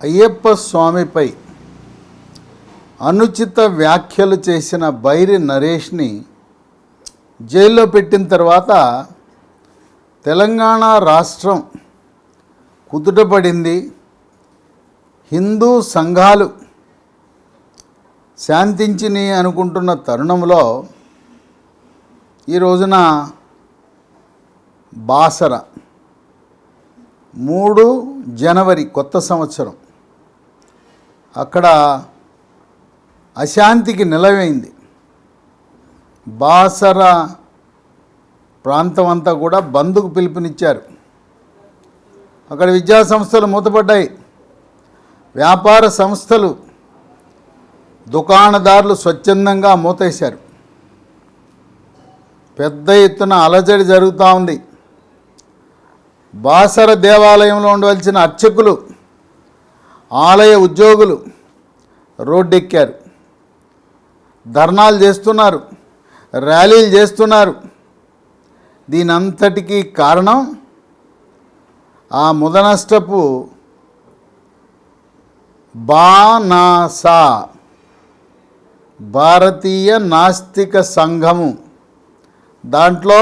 అయ్యప్ప స్వామిపై అనుచిత వ్యాఖ్యలు చేసిన బైరి నరేష్ని జైల్లో పెట్టిన తర్వాత తెలంగాణ రాష్ట్రం కుదుటపడింది. హిందూ సంఘాలు శాంతించిని అనుకుంటున్న తరుణంలో ఈ రోజున బాసర మూడు జనవరి కొత్త సంవత్సరం. అక్కడ అశాంతికి నిలవైంది. బాసర ప్రాంతం అంతా కూడా బంద్కు పిలుపునిచ్చారు. అక్కడ విద్యా సంస్థలు మూతపడ్డాయి. వ్యాపార సంస్థలు దుకాణదారులు స్వచ్ఛందంగా మూతేశారు. పెద్ద ఎత్తున అలజడి జరుగుతూ ఉంది. బాసర దేవాలయంలో ఉండవలసిన అర్చకులు ఆలయ ఉద్యోగులు రోడ్డెక్కారు. ధర్నాలు చేస్తున్నారు. ర్యాలీలు చేస్తున్నారు. దీనంతటికీ కారణం ఆ ముదనష్టపు బానాసా భారతీయ నాస్తిక సంఘము. దాంట్లో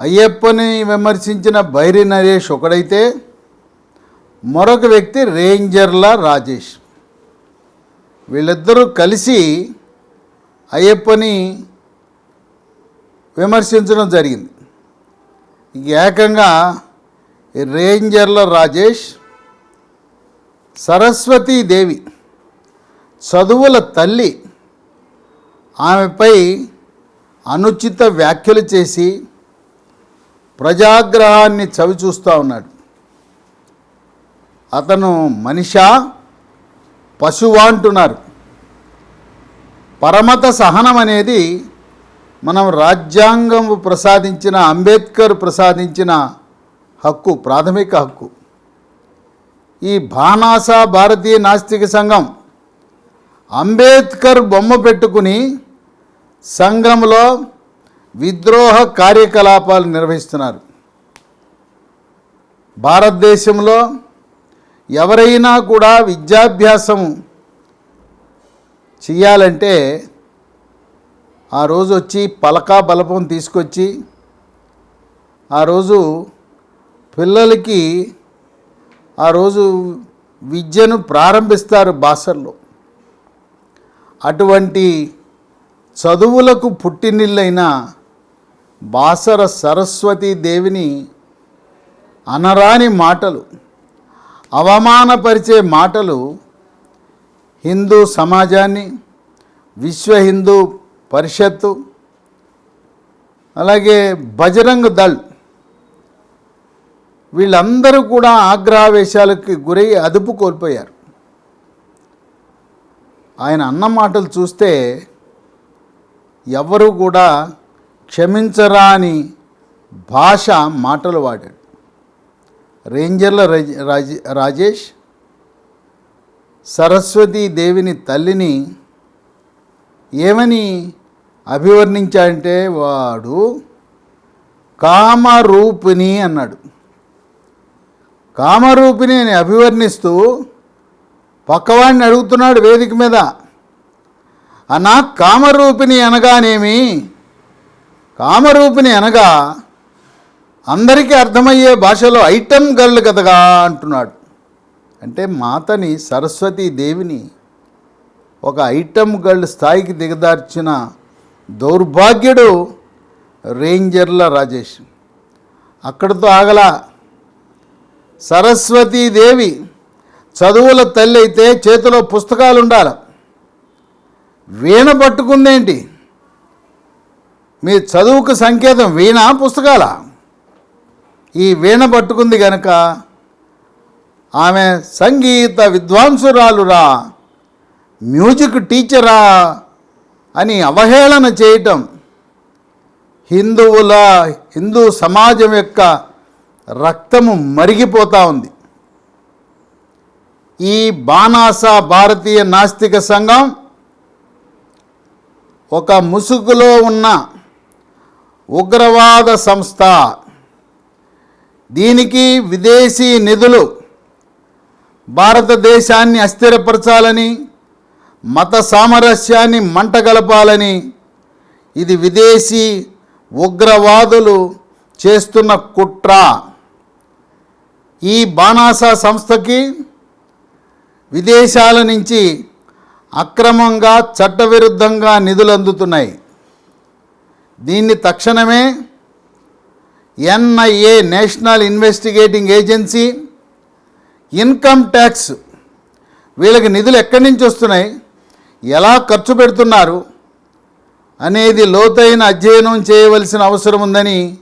అయ్యప్పని విమర్శించిన బైరి నరేష్ ఒకడైతే మరొక వ్యక్తి రేంజర్ల రాజేష్. వీళ్ళిద్దరూ కలిసి అయ్యప్పని విమర్శించడం జరిగింది. ఏకంగా రేంజర్ల రాజేష్ సరస్వతీదేవి చదువుల తల్లి ఆమెపై అనుచిత వ్యాఖ్యలు చేసి ప్రజాగ్రహాన్ని చవిచూస్తూ ఉన్నాడు. అతను మనిషా పశువా అంటున్నారు. పరమత సహనం అనేది మనం రాజ్యాంగం ప్రసాదించిన అంబేద్కర్ ప్రసాదించిన హక్కు ప్రాథమిక హక్కు. ఈ భానాస భారతీయ నాస్తిక సంఘం అంబేద్కర్ బొమ్మ పెట్టుకుని సంఘంలో విద్రోహ కార్యకలాపాలు నిర్వహిస్తున్నారు. భారతదేశంలో ఎవరైనా కూడా విద్యాభ్యాసం చేయాలంటే ఆ రోజు వచ్చి పలకా బలపం తీసుకొచ్చి ఆ రోజు పిల్లలకి ఆ రోజు విద్యను ప్రారంభిస్తారు బాసర్లో. అటువంటి చదువులకు పుట్టినిల్లైన బాసర సరస్వతీ దేవిని అనరాని మాటలు. అవమానపరిచే మాటలు హిందూ సమాజాన్ని విశ్వ హిందూ పరిషత్తు అలాగే బజరంగ్ దళ్ వీళ్ళందరూ కూడా ఆగ్రహావేశాలకి గురై అదుపు కోల్పోయారు. ఆయన అన్న మాటలు చూస్తే ఎవరు కూడా క్షమించరాని భాష మాటలు వాడాడు రేంజర్ల రాజ- రాజేష్ సరస్వతీ దేవిని తల్లిని ఏమని అభివర్ణించాడంటే వాడు కామరూపిణి అన్నాడు. కామరూపిణి అని అభివర్ణిస్తూ పక్కవాడిని అడుగుతున్నాడు వేదిక మీద. అన్నా కామరూపిణి అనగానేమి? కామరూపిణి అనగా అందరికీ అర్థమయ్యే భాషలో ఐటమ్ గర్ల్ కదగా అంటున్నాడు. అంటే మాతని సరస్వతీ దేవిని ఒక ఐటమ్ గర్ల్ స్థాయికి దిగదార్చిన దౌర్భాగ్యుడు రేంజర్ల రాజేష్. అక్కడితో ఆగలా సరస్వతీదేవి చదువుల తల్లి అయితే చేతిలో పుస్తకాలు ఉండాలి వీణ పట్టుకుందేంటి? మీ చదువుకు సంకేతం వీణ పుస్తకాల? ఈ వీణ పట్టుకుంది గనుక ఆమె సంగీత విద్వాంసురాలురా మ్యూజిక్ టీచరా అని అవహేళన చేయటం హిందువుల హిందూ సమాజం యొక్క రక్తము మరిగిపోతూ ఉంది. ఈ బాణాస భారతీయ నాస్తిక సంఘం ఒక ముసుగులో ఉన్న ఉగ్రవాద సంస్థ దీనికి విదేశీ నిధులు భారతదేశాన్ని అస్థిరపరచాలని మత సామరస్యాన్ని మంటగలపాలని ఇది విదేశీ ఉగ్రవాదులు చేస్తున్న కుట్ర. ఈ బాణాసా సంస్థకి విదేశాల నుంచి అక్రమంగా చట్టవిరుద్ధంగా నిధులు అందుతున్నాయి దీన్ని తక్షణమే NIA national investigating agency income tax వీళ్ళకి నిధులు ఎక్కడి నుంచి వస్తున్నాయి ఎలా ఖర్చు పెడుతున్నారు అనేది లోతైన అధ్యయనం చేయవలసిన అవసరం ఉందని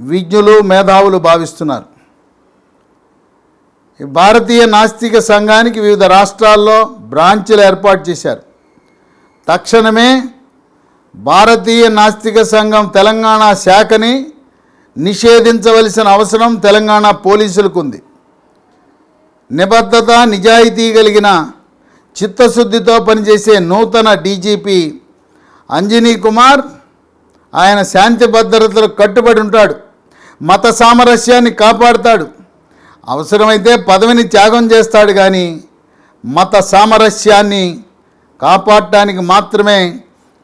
విజ్ఞులు మేధావులు భావిస్తున్నారు. భారతీయ నాస్తిక సంఘానికి వివిధ రాష్ట్రాల్లో బ్రాంచ్లు ఏర్పాటు చేశారు. తక్షణమే భారతీయ నాస్తిక సంఘం తెలంగాణ శాఖని నిషేధించవలసిన అవసరం తెలంగాణ పోలీసులకు ఉంది నిబద్ధత నిజాయితీ కలిగిన చిత్తశుద్ధితో పనిచేసే నూతన డీజీపీ అంజనీ కుమార్ ఆయన శాంతి భద్రతలకు కట్టుబడి ఉంటాడు. మత సామరస్యాన్ని కాపాడుతాడు. అవసరమైతే పదవిని త్యాగం చేస్తాడు కానీ మత సామరస్యాన్ని కాపాడటానికి మాత్రమే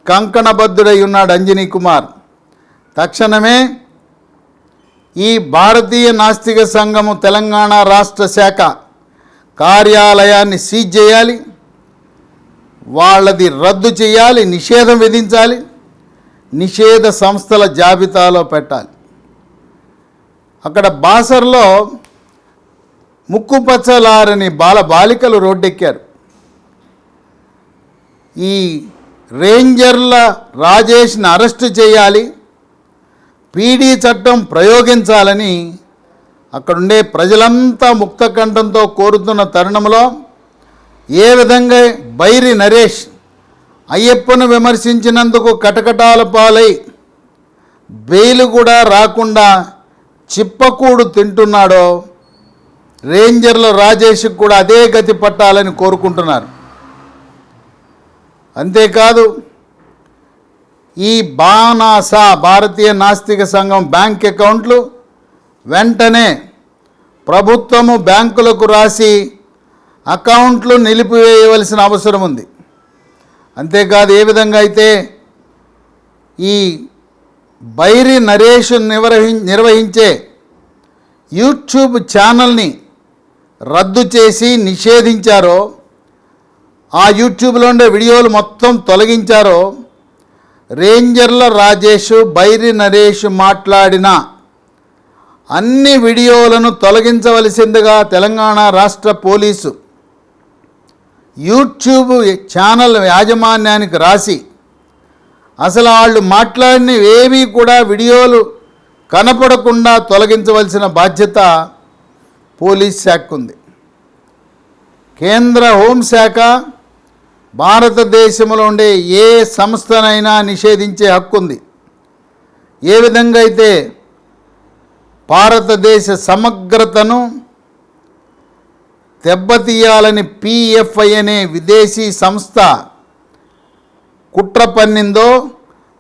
కంకణబద్ధుడై ఉన్నాడు అంజనీ కుమార్. తక్షణమే ఈ భారతీయ నాస్తిక సంఘము తెలంగాణ రాష్ట్ర శాఖ కార్యాలయాన్ని సీజ్ చేయాలి. వాళ్ళది రద్దు చేయాలి నిషేధం విధించాలి నిషేధ సంస్థల జాబితాలో పెట్టాలి. అక్కడ బాసర్లో ముక్కుపచ్చలారని బాల బాలికలు రోడ్డెక్కారు. ఈ రేంజర్ల రాజేష్ని అరెస్టు చేయాలి. పీడీ చట్టం ప్రయోగించాలని అక్కడుండే ప్రజలంతా ముక్తకంఠంతో కోరుతున్న తరుణంలో ఏ విధంగా బైరి నరేష్ అయ్యప్పను విమర్శించినందుకు కటకటాల పాలై బెయిల్ కూడా రాకుండా చిప్పకూడు తింటున్నాడో రేంజర్ల రాజేష్కి కూడా అదే గతి పట్టాలని కోరుకుంటున్నారు. అంతేకాదు ఈ బానాసా భారతీయ నాస్తిక సంఘం బ్యాంక్ అకౌంట్లు వెంటనే ప్రభుత్వము బ్యాంకులకు రాసి అకౌంట్లు నిలిపివేయవలసిన అవసరం ఉంది. అంతేకాదు ఏ విధంగా అయితే ఈ బైరి నరేష్ నిర్వహి నిర్వహించే యూట్యూబ్ ఛానల్ని రద్దు చేసి నిషేధించారో ఆ యూట్యూబ్లో ఉండే వీడియోలు మొత్తం తొలగించారో రేంజర్ల రాజేష్ బైరి నరేష్ మాట్లాడిన అన్ని వీడియోలను తొలగించవలసిందిగా తెలంగాణ రాష్ట్ర పోలీసు యూట్యూబ్ ఛానల్ యాజమాన్యానికి రాసి అసలు వాళ్ళు మాట్లాడినవి కూడా వీడియోలు కనపడకుండా తొలగించవలసిన బాధ్యత పోలీస్ శాఖ ఉంది. కేంద్ర హోంశాఖ భారతదేశంలో ఉండే ఏ సంస్థనైనా నిషేధించే హక్కు ఉంది ఏ విధంగా అయితే భారతదేశ సమగ్రతను దెబ్బతీయాలని పిఎఫ్ఐ అనే విదేశీ సంస్థ కుట్ర పన్నిందో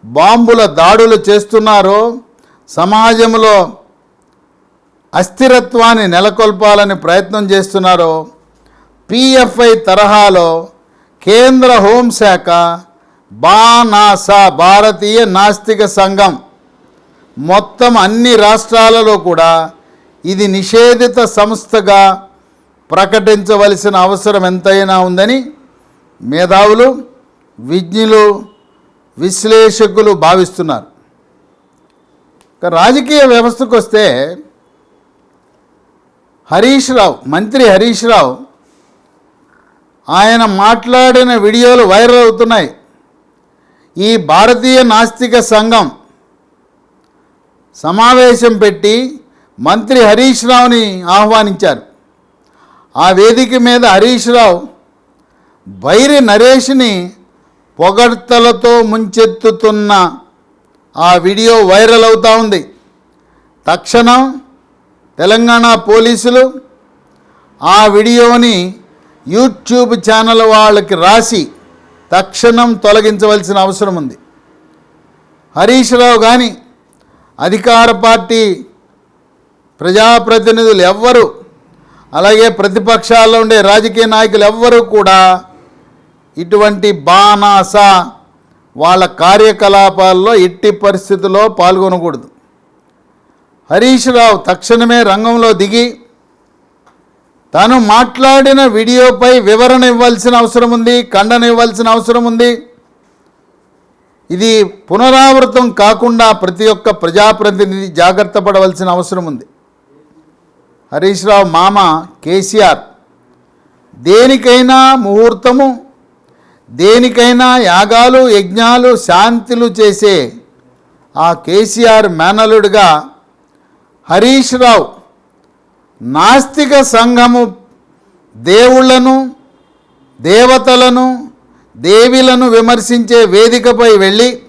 బాంబుల దాడులు చేస్తున్నారో సమాజంలో అస్థిరత్వాన్ని నెలకొల్పాలని ప్రయత్నం చేస్తున్నారో పిఎఫ్ఐ తరహాలో కేంద్ర హోంశాఖ బానాసా భారతీయ నాస్తిక సంఘం మొత్తం అన్ని రాష్ట్రాలలో కూడా ఇది నిషేధిత సంస్థగా ప్రకటించవలసిన అవసరం ఎంతైనా ఉందని మేధావులు విజ్ఞులు విశ్లేషకులు భావిస్తున్నారు. రాజకీయ వ్యవస్థకు వస్తే హరీష్ రావు మంత్రి హరీష్ రావు ఆయన మాట్లాడిన వీడియోలు వైరల్ అవుతున్నాయి. ఈ భారతీయ నాస్తిక సంఘం సమావేశం పెట్టి మంత్రి హరీష్ రావుని ఆహ్వానించారు. ఆ వేదిక మీద హరీష్ రావు బైరి నరేష్ని పొగడ్తలతో ముంచెత్తుతున్న ఆ వీడియో వైరల్ అవుతూ ఉంది. తక్షణం తెలంగాణ పోలీసులు ఆ వీడియోని యూట్యూబ్ ఛానల్ వాళ్ళకి రాసి తక్షణం తొలగించవలసిన అవసరం ఉంది. హరీష్ రావు కానీ అధికార పార్టీ ప్రజాప్రతినిధులు ఎవ్వరు అలాగే ప్రతిపక్షాల్లో ఉండే రాజకీయ నాయకులు ఎవ్వరూ కూడా ఇటువంటి బాణాస వాళ్ళ కార్యకలాపాల్లో ఎట్టి పరిస్థితుల్లో పాల్గొనకూడదు. హరీష్ రావు తక్షణమే రంగంలో దిగి తాను మాట్లాడిన వీడియోపై వివరణ ఇవ్వాల్సిన అవసరం ఉంది ఖండన ఇవ్వాల్సిన అవసరం ఉంది. ఇది పునరావృతం కాకుండా ప్రతి ఒక్క ప్రజాప్రతినిధి జాగ్రత్త పడవలసిన అవసరం ఉంది. హరీష్ రావు మామ కేసీఆర్ దేనికైనా ముహూర్తము దేనికైనా యాగాలు యజ్ఞాలు శాంతులు చేసే ఆ కేసీఆర్ మేనలుడిగా హరీష్ రావు నాస్తిక సంఘము దేవుళ్ళను దేవతలను దేవిలను విమర్శించే వేదికపై వెళ్ళి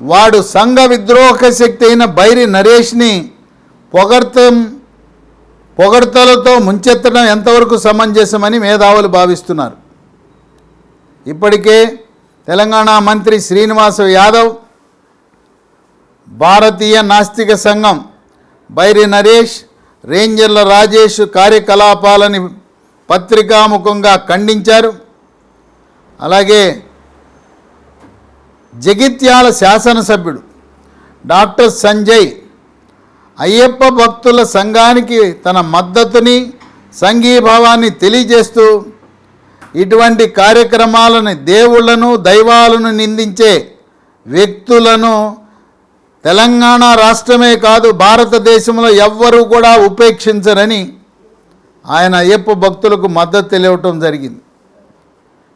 వాడు సంఘ విద్రోహ శక్తి అయిన బైరి నరేష్ని పొగడ్తం పొగడ్తలతో ముంచెత్తడం ఎంతవరకు సమంజసమని మేధావులు భావిస్తున్నారు. ఇప్పటికే తెలంగాణ మంత్రి శ్రీనివాస యాదవ్ భారతీయ నాస్తిక సంఘం బైరి నరేష్ రేంజర్ల రాజేష్ కార్యకలాపాలని పత్రికాముఖంగా ఖండించారు. అలాగే జగిత్యాల శాసనసభ్యుడు డాక్టర్ సంజయ్ అయ్యప్ప భక్తుల సంఘానికి తన మద్దతుని సంఘీభావాన్ని తెలియజేస్తూ ఇటువంటి కార్యక్రమాలను దేవుళ్ళను దైవాలను నిందించే వ్యక్తులను తెలంగాణ రాష్ట్రమే కాదు భారతదేశంలో ఎవ్వరూ కూడా ఉపేక్షించరని ఆయన అయ్యప్ప భక్తులకు మద్దతు తెలియటం జరిగింది.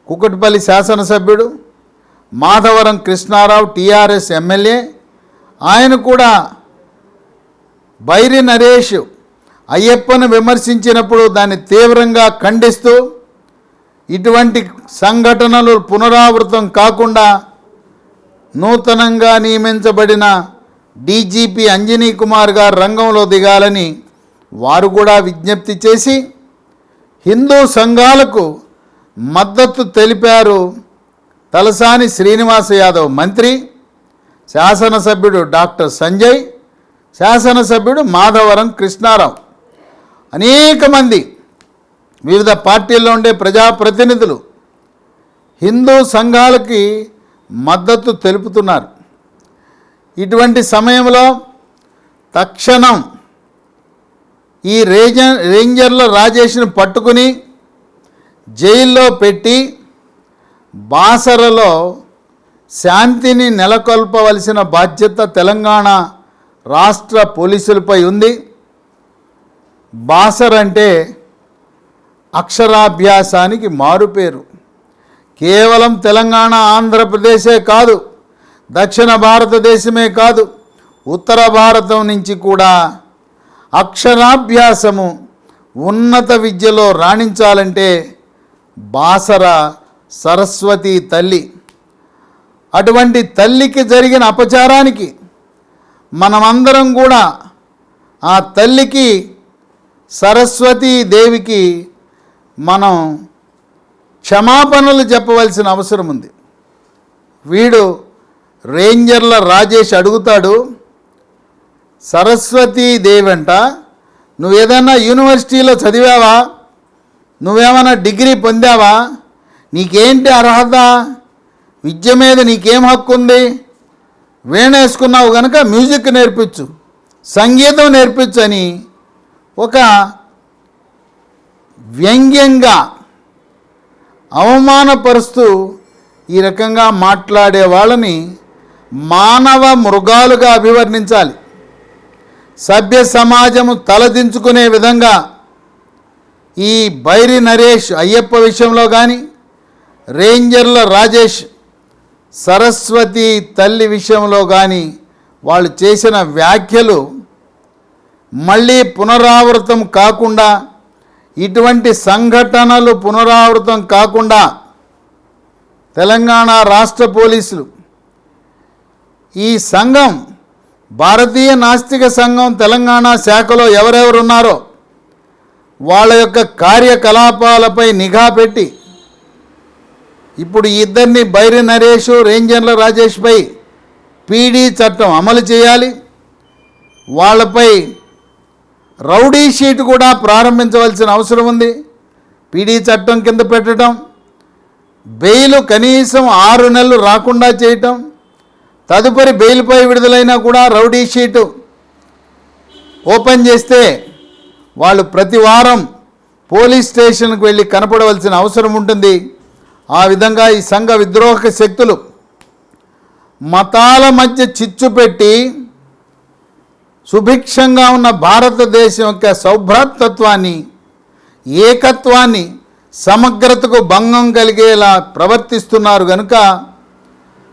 కుకట్పల్లి శాసనసభ్యుడు మాధవరం కృష్ణారావు టీఆర్ఎస్ ఎమ్మెల్యే ఆయన కూడా బైరి నరేష్ అయ్యప్పను విమర్శించినప్పుడు దాన్ని తీవ్రంగా ఖండిస్తూ ఇటువంటి సంఘటనలు పునరావృతం కాకుండా నూతనంగా నియమించబడిన డీజీపీ అంజనీ కుమార్ గారు రంగంలో దిగాలని వారు కూడా విజ్ఞప్తి చేసి హిందూ సంఘాలకు మద్దతు తెలిపారు తలసాని శ్రీనివాస యాదవ్ మంత్రి శాసనసభ్యుడు డాక్టర్ సంజయ్ శాసనసభ్యుడు మాధవరం కృష్ణారావు. అనేక మంది వివిధ పార్టీల్లో ఉండే ప్రజాప్రతినిధులు హిందూ సంఘాలకి మద్దతు తెలుపుతున్నారు. ఇటువంటి సమయంలో తక్షణం ఈ రేంజర్ రేంజర్ల రాజేష్ను పట్టుకుని జైల్లో పెట్టి బాసరలో శాంతిని నెలకొల్పవలసిన బాధ్యత తెలంగాణ రాష్ట్ర పోలీసులపై ఉంది. బాసర్ అంటే అక్షరాభ్యాసానికి మారుపేరు. కేవలం తెలంగాణ ఆంధ్రప్రదేశే కాదు దక్షిణ భారతదేశమే కాదు ఉత్తర భారతం నుంచి కూడా అక్షరాభ్యాసము ఉన్నత విద్యలో రాణించాలంటే బాసర సరస్వతి తల్లి. అటువంటి తల్లికి జరిగిన అపచారానికి మనమందరం కూడా ఆ తల్లికి సరస్వతీ దేవికి మనం క్షమాపణలు చెప్పవలసిన అవసరం ఉంది. వీడు రేంజర్ల రాజేష్ అడుగుతాడు సరస్వతీ దేవి అంట నువ్వు ఏదైనా యూనివర్సిటీలో చదివావా? నువ్వేమైనా డిగ్రీ పొందావా? నీకేంటి అర్హత? విద్య మీద నీకేం హక్కు ఉంది? వేణేసుకున్నావు కనుక మ్యూజిక్ నేర్పించు సంగీతం నేర్పించు అని ఒక వ్యంగ్యంగా అవమానపరుస్తూ ఈ రకంగా మాట్లాడే వాళ్ళని మానవ మృగాలుగా అభివర్ణించాలి. సభ్య సమాజము తలదించుకునే విధంగా ఈ బైరి నరేష్ అయ్యప్ప విషయంలో కానీ రేంజర్ల రాజేష్ సరస్వతి తల్లి విషయంలో కానీ వాళ్ళు చేసిన వ్యాఖ్యలు మళ్ళీ పునరావృతం కాకుండా ఇటువంటి సంఘటనలు పునరావృతం కాకుండా తెలంగాణ రాష్ట్ర పోలీసులు ఈ సంఘం భారతీయ నాస్తిక సంఘం తెలంగాణ శాఖలో ఎవరెవరు ఉన్నారో వాళ్ళ యొక్క కార్యకలాపాలపై నిఘా పెట్టి ఇప్పుడు ఇద్దరిని బైరి నరేష్ రేంజర్ల రాజేష్పై పీడీ చట్టం అమలు చేయాలి. వాళ్ళపై రౌడీ షీట్ కూడా ప్రారంభించవలసిన అవసరం ఉంది. పీడీ చట్టం కింద పెట్టడం బెయిల్ కనీసం ఆరు నెలలు రాకుండా చేయటం తదుపరి బెయిల్పై విడుదలైనా కూడా రౌడీ షీటు ఓపెన్ చేస్తే వాళ్ళు ప్రతి వారం పోలీస్ స్టేషన్కి వెళ్ళి కనపడవలసిన అవసరం ఉంటుంది. ఆ విధంగా ఈ సంఘ విద్రోహక శక్తులు మతాల మధ్య చిచ్చు పెట్టి సుభిక్షంగా ఉన్న భారతదేశం యొక్క సౌభ్రాతత్వాన్ని ఏకత్వాన్ని సమగ్రతకు భంగం కలిగేలా ప్రవర్తిస్తున్నారు కనుక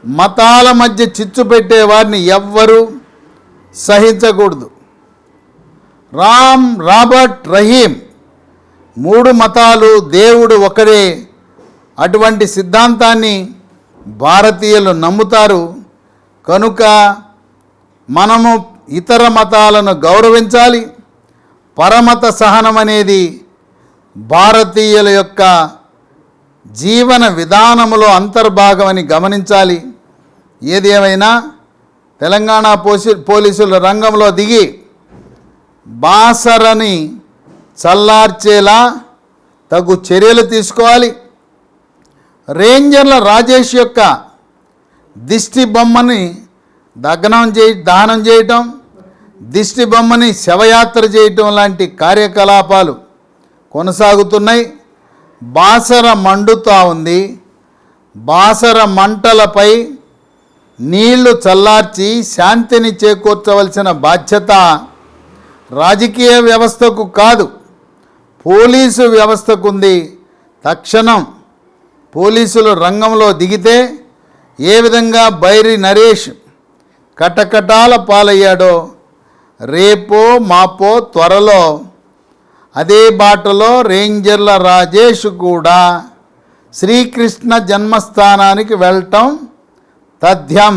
మతాల మధ్య చిచ్చు పెట్టే వారిని ఎవ్వరూ సహించకూడదు. రామ్ రాబర్ట్ రహీం మూడు మతాలు దేవుడు ఒకడే. అటువంటి సిద్ధాంతాన్ని భారతీయులు నమ్ముతారు. కనుక మనము ఇతర మతాలను గౌరవించాలి. పరమత సహనం అనేది భారతీయుల యొక్క జీవన విధానములో అంతర్భాగమని గమనించాలి. ఏది ఏమైనా తెలంగాణ పోసి పోలీసులు రంగంలో దిగి బాసరని చల్లార్చేలా తగు చర్యలు తీసుకోవాలి. రేంజర్ల రాజేష్ యొక్క దిష్టి బొమ్మని దగ్నం చేయి దహనం చేయటం దిష్టి బొమ్మని శవయాత్ర చేయటం లాంటి కార్యకలాపాలు కొనసాగుతున్నాయి. బాసర మండుతా ఉంది. బాసర మంటలపై నీళ్ళు చల్లార్చి శాంతిని చేకూర్చవలసిన బాధ్యత రాజకీయ వ్యవస్థకు కాదు పోలీసు వ్యవస్థకుంది. తక్షణం పోలీసులు రంగంలో దిగితే ఏ విధంగా బైరి నరేష్ కటకటాల పాలయ్యాడో రేపో మాపో త్వరలో అదే బాటలో రేంజర్ల రాజేష్ కూడా శ్రీకృష్ణ జన్మస్థానానికి వెళ్ళటం तद्यम